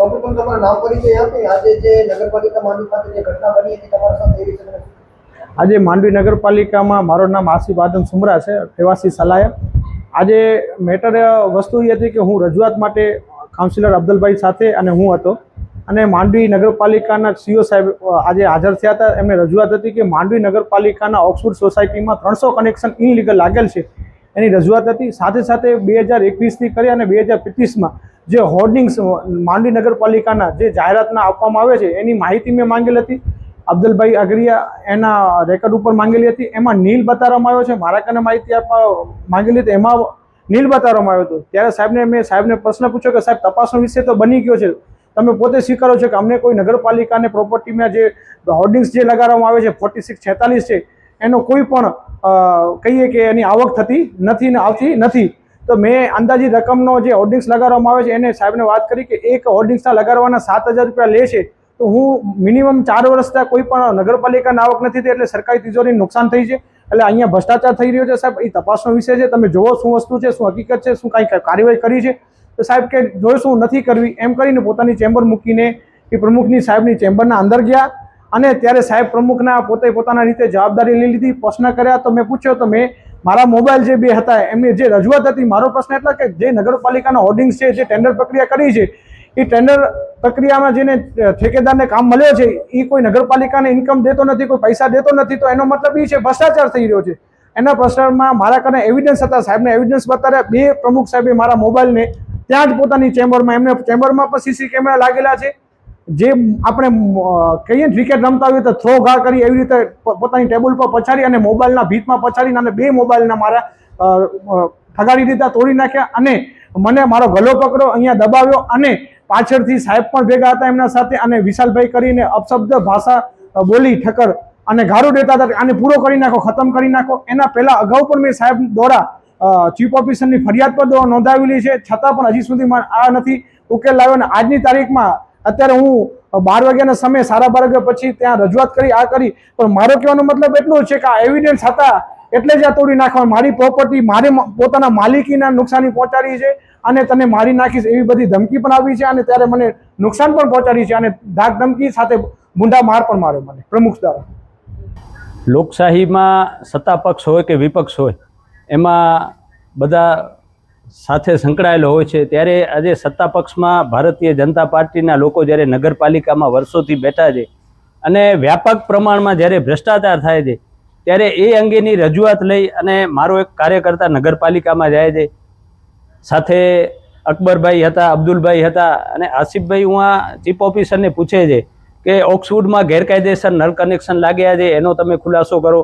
સૌપ્રથમ તમારું નામ પરિચય આપી આજે જે નગરપાલિકા માંડવી ખાતે જે ઘટના બની હતી, તમારા સાથે એ આજે માંડવી નગરપાલિકામાં મારું નામ આસિફ આદમ સુમરા છે, રહેવાસી સલાયક આજે મેટર વસ્તુ એ હતી કે હું રજૂઆત માટે કાઉન્સિલર અબ્દુલભાઈ સાથે અને હું હતો. અને માંડવી નગરપાલિકાના સીઓ સાહેબ આજે હાજર થયા હતા. એમને રજૂઆત હતી કે માંડવી નગરપાલિકાના ઓક્સફોર્ડ સોસાયટીમાં ત્રણસો કનેક્શન ઇનલીગલ લાગેલ છે. એની રજૂઆત હતી. સાથે સાથે બે હજાર એકવીસથી કરી અને બે હજાર પચીસમાં જે હોર્ડિંગ્સ માંડવી નગરપાલિકાના જે જાહેરાતના આપવામાં આવે છે, એની માહિતી મેં માંગેલ હતી. અબ્દુલભાઈ અગરિયા એના રેકોર્ડ ઉપર માંગેલી હતી. એમાં નીલ બતાવવામાં આવ્યો છે, મારા કને માહિતી આપવા માંગેલી હતી, એમાં નીલ બતાવવામાં આવ્યો હતો. ત્યારે સાહેબને મેં, સાહેબને પ્રશ્ન પૂછ્યો કે, સાહેબ, તપાસનો વિષય તો બની ગયો છે. તમે પોતે સ્વીકારો છો કે અમને કોઈ નગરપાલિકાને પ્રોપર્ટીમાં જે હોર્ડિંગ્સ જે લગાડવામાં આવે છે ફોર્ટી સિક્સ છેતાલીસ છે, એનો કોઈ પણ કહીએ કે એની આવક થતી નથી ને આવતી નથી. તો મેં અંદાજિત રકમનો જે હોર્ડિંગ્સ લગાડવામાં આવે છે, એને સાહેબને વાત કરી કે એક હોર્ડિંગ્સના લગાડવાના સાત હજાર રૂપિયા લે છે, તો હું મિનિમમ ચાર વર્ષના કોઈ પણ નગરપાલિકાના આવક નથી થઈ, એટલે સરકારી તિજોરીને નુકસાન થઈ છે. એટલે અહીંયા ભ્રષ્ટાચાર થઈ રહ્યો છે, સાહેબ. એ તપાસનો વિષય છે. તમે જુઓ શું વસ્તુ છે, શું હકીકત છે, શું કાંઈ કાર્યવાહી કરી છે. તો સાહેબ કે જોઈશું, નથી કરવી. એમ કરીને પોતાની ચેમ્બર મૂકીને એ પ્રમુખની સાહેબની ચેમ્બરના અંદર ગયા અને ત્યારે સાહેબ પ્રમુખના પોતે પોતાના રીતે જવાબદારી લઈ લીધી, પ્રશ્ન કર્યા. તો મેં પૂછ્યો, તો મેં મારા મોબાઈલ જે બે હતા, એમની જે રજૂઆત હતી, મારો પ્રશ્ન એટલા કે જે નગરપાલિકાના હોર્ડિંગ્સ છે, જે ટેન્ડર પ્રક્રિયા કરી છે એ ટેન્ડર પ્રક્રિયામાં જેને ઠેકેદારને કામ મળ્યો છે એ કોઈ નગરપાલિકાને ઇન્કમ દેતો નથી, કોઈ પૈસા દેતો નથી, તો એનો મતલબ એ છે, ભ્રષ્ટાચાર થઈ રહ્યો છે. એના પ્રશ્નમાં મારા કને એવિડન્સ હતા, સાહેબને એવિડન્સ બતાવ્યા, બે પ્રમુખ સાહેબે મારા મોબાઈલને ત્યાં જ પોતાની ચેમ્બરમાં એમને ચેમ્બરમાં પણ સીસી કેમેરા લાગેલા છે. જે આપણે કહીએ ને ક્રિકેટ રમતા હોય તો થ્રો ઘા કરી એવી રીતે પોતાની ટેબલ પર પછાડી અને મોબાઈલના ભીતમાં પછાડીને અને બે મોબાઈલના મારા ઠગાડી દીધા, તોડી નાખ્યા અને મને મારો ગલો પકડો અહીંયા દબાવ્યો અને પાછળથી સાહેબ પણ ભેગા હતા એમના સાથે અને વિશાલભાઈ કરીને અપશબ્દ ભાષા બોલી ઠક્કર અને ગારું દેતા હતા, આને પૂરો કરી નાખો, ખતમ કરી નાખો. એના પહેલા અગાઉ પણ મેં સાહેબ દ્વારા ચીફ ઓફિસરની ફરિયાદ પર નોંધાવેલી છે. છતાં પણ હજી સુધીમાં આ નથી ઉકેલ લાવ્યો અને આજની તારીખમાં અત્યારે હું બાર વાગ્યાના સમયે સાડા બાર વાગ્યા પછી ત્યાં રજૂઆત કરી, આ કરી, પણ મારો કહેવાનો મતલબ એટલો છે કે આ એવિડન્સ હતા એટલે જ આ તોડી નાખવા મારી પ્રોપર્ટી મારે પોતાના માલિકીના નુકસાની પહોંચાડી છે અને તને મારી નાખીશ એવી બધી ધમકી પણ આવી છે અને ત્યારે મને નુકસાન પણ પહોંચાડી છે અને ધાક ધમકી સાથે બુંડા માર પણ માર્યો મને, પ્રમુખ દ્વારા. લોકશાહીમાં સત્તા પક્ષ હોય કે વિપક્ષ હોય, એમાં બધા સાથે સંકળાયેલો હોય છે, ત્યારે આજે સત્તા પક્ષમાં ભારતીય જનતા પાર્ટીના લોકો જ્યારે નગરપાલિકામાં વર્ષોથી બેઠા છે અને વ્યાપક પ્રમાણમાં જ્યારે ભ્રષ્ટાચાર થાય છે, ત્યારે એ અંગેની રજૂઆત લઈ અને મારો એક કાર્યકર્તા નગરપાલિકામાં જાય છે. સાથે અકબરભાઈ હતા, અબ્દુલભાઈ હતા અને આસિફભાઈ હું આ ચીફ ઓફિસરને પૂછે છે કે ઓક્સફૂડમાં ગેરકાયદેસર નળ કનેક્શન લાગ્યા છે, એનો તમે ખુલાસો કરો.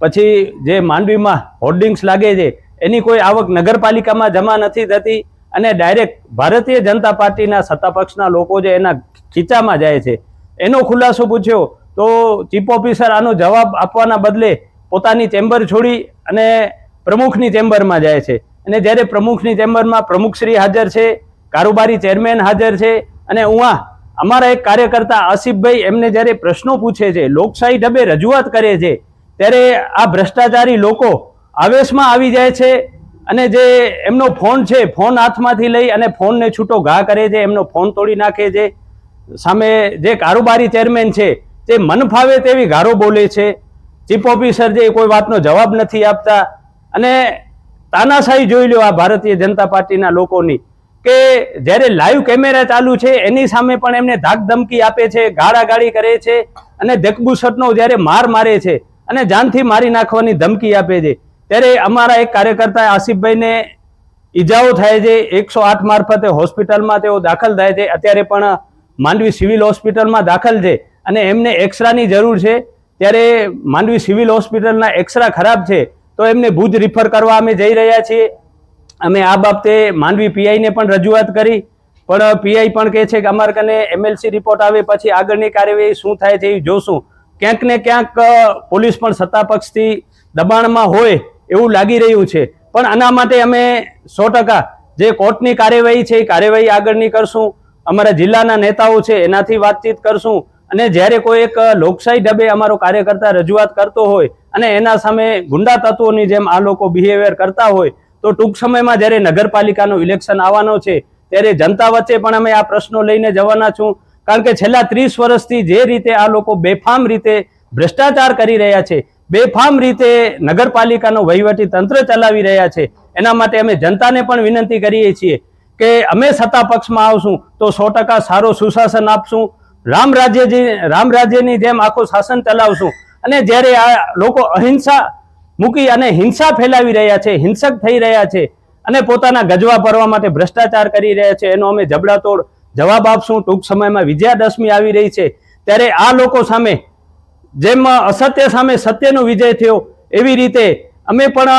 પછી જે માંડવીમાં હોર્ડિંગ્સ લાગે છે એની કોઈ આવક નગરપાલિકામાં જમા નથી થતી અને ડાયરેક્ટ ભારતીય જનતા પાર્ટીના સત્તા પક્ષના લોકો જે એના ખીચામાં જાય છે, એનો ખુલાસો પૂછ્યો, તો ચીફ ઓફિસર આનો જવાબ આપવાના બદલે પોતાની ચેમ્બર છોડી અને પ્રમુખની ચેમ્બરમાં જાય છે. અને જ્યારે પ્રમુખની ચેમ્બરમાં પ્રમુખશ્રી હાજર છે, કારોબારી ચેરમેન હાજર છે અને ઉहाँ અમારા એક કાર્યકર્તા આસિફભાઈ એમને જ્યારે પ્રશ્નો પૂછે છે, લોકશાહી ઢબે રજૂઆત કરે છે, ત્યારે આ ભ્રષ્ટાચારી લોકો આવેશમાં આવી જાય છે અને જે એમનો ફોન છે, ફોન હાથમાંથી લઈ અને ફોનને છૂટો ઘા કરે છે, એમનો ફોન તોડી નાખે છે. સામે જે કારોબારી ચેરમેન છે, તે મન ફાવે તેવી ગારો બોલે છે. ચીફ ઓફિસર જે કોઈ વાતનો જવાબ નથી આપતા અને તાનાશાહી જોઈ લો આ ભારતીય જનતા પાર્ટીના લોકોની કે જ્યારે લાઈવ કેમેરા ચાલુ છે, એની સામે પણ એમને ધાક ધમકી આપે છે ગાળાગાળી કરે છે અને ધકબુસટનો જ્યારે માર મારે છે અને જાનથી મારી નાખવાની ધમકી આપે છે. ત્યારે અમારા એક કાર્યકર્તા આસિફભાઈને ઈજાઓ થાય છે. એકસો આઠ મારફતે હોસ્પિટલમાં તેઓ દાખલ થાય છે. અત્યારે પણ માંડવી સિવિલ હોસ્પિટલમાં દાખલ છે અને એમને એક્સરાની જરૂર છે. ત્યારે માંડવી સિવિલ હોસ્પિટલના એક્સરા ખરાબ છે તો એમને ભુજ રિફર કરવા અમે જઈ રહ્યા છીએ. અમે આ બાબતે માંડવી પીઆઈને પણ રજૂઆત કરી. પણ પીઆઈ પણ કહે છે કે અમારે કને એમએલસી રિપોર્ટ આવે પછી આગળની કાર્યવાહી શું થાય છે એ જોશું. ક્યાંક ને ક્યાંક પોલીસ પણ સત્તા પક્ષથી દબાણમાં હોય. એવું લાગી રહ્યું છે. પણ આના માટે અમે સો ટકા જે કોર્ટની કાર્યવાહી છે, એ કાર્યવાહી આગળની કરશું. અમારા જિલ્લાના નેતાઓ છે, એનાથી વાતચીત કરશું. અને જ્યારે કોઈ એક લોકશાહી ઢબે અમારો કાર્યકર્તા રજૂઆત કરતો હોય અને એના સામે ગુંડા તત્વોની જેમ આ લોકો બિહેવિયર કરતા હોય, તો ટૂંક સમયમાં જ્યારે નગરપાલિકાનું ઇલેક્શન આવવાનો છે, ત્યારે જનતા વચ્ચે પણ અમે આ પ્રશ્નો લઈને જવાના છું. કારણ કે છેલ્લા ત્રીસ વર્ષથી જે રીતે આ લોકો બેફામ રીતે ભ્રષ્ટાચાર કરી રહ્યા છે બેફામ રીતે નગરપાલિકાનો વહીવટી તંત્ર ચલાવી રહ્યા છે. એના માટે અમે જનતાને પણ વિનંતી કરીએ છીએ કે અમે સત્તા પક્ષમાં આવશું તો સો ટકા સારો સુશાસન આપશું. રામ રાજ્યજી રામ રાજ્યની જેમ આખું શાસન ચલાવશું. અને જ્યારે આ લોકો અહિંસા મૂકી અને હિંસા ફેલાવી રહ્યા છે, હિંસક થઈ રહ્યા છે અને પોતાના ગજવા ભરવા માટે ભ્રષ્ટાચાર કરી રહ્યા છે, એનો અમે જબડાતોડ જવાબ આપશું. ટૂંક સમયમાં વિજયાદશમી આવી રહી છે. ત્યારે આ લોકો સામે જેમ અસત્ય સામે સત્યનો વિજય થયો, એવી રીતે અમે પણ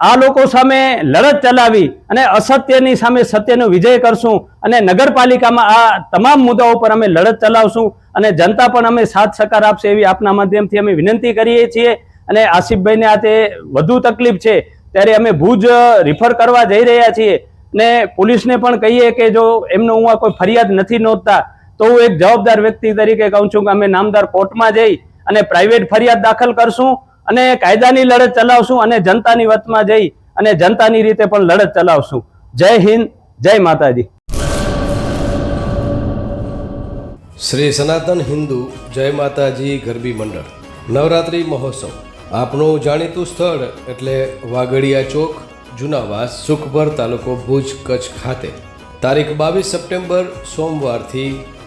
આ લોકો સામે લડત ચલાવી અને અસત્યની સામે સત્યનો વિજય કરશું અને નગરપાલિકામાં આ તમામ મુદ્દાઓ પર અમે લડત ચલાવશું અને જનતા પણ અમે સાથ સહકાર આપશે એવી આપના માધ્યમથી અમે વિનંતી કરીએ છીએ. અને આસિફભાઈને આ તે વધુ તકલીફ છે, ત્યારે અમે ભુજ રિફર કરવા જઈ રહ્યા છીએ. ને પોલીસને પણ કહીએ કે જો એમનો હું આ કોઈ ફરિયાદ નથી નોંધતા તો હું એક જવાબદાર વ્યક્તિ તરીકે કહું છું કે અમે નામદાર કોર્ટમાં જઈ અને પ્રાઇવેટ ફરિયાદ દાખલ કરશું અને કાયદાની લડત ચલાવશું અને જનતાની વતમાં જઈ અને જનતાની રીતે પણ લડત ચલાવશું. જય હિન્દ, જય માતાજી. શ્રી સનાતન હિન્દુ, જય માતાજી, ગરબી મંડળ. નવરાત્રિ મહોત્સવ. આપનું જાણીતું સ્થળ એટલે વાગડિયા ચોક, જુનાવાસ, સુખભર તાલુકો ભુજ, કચ્છ ખાતે. તારીખ બાવીસ સપ્ટેમ્બર, સોમવારથી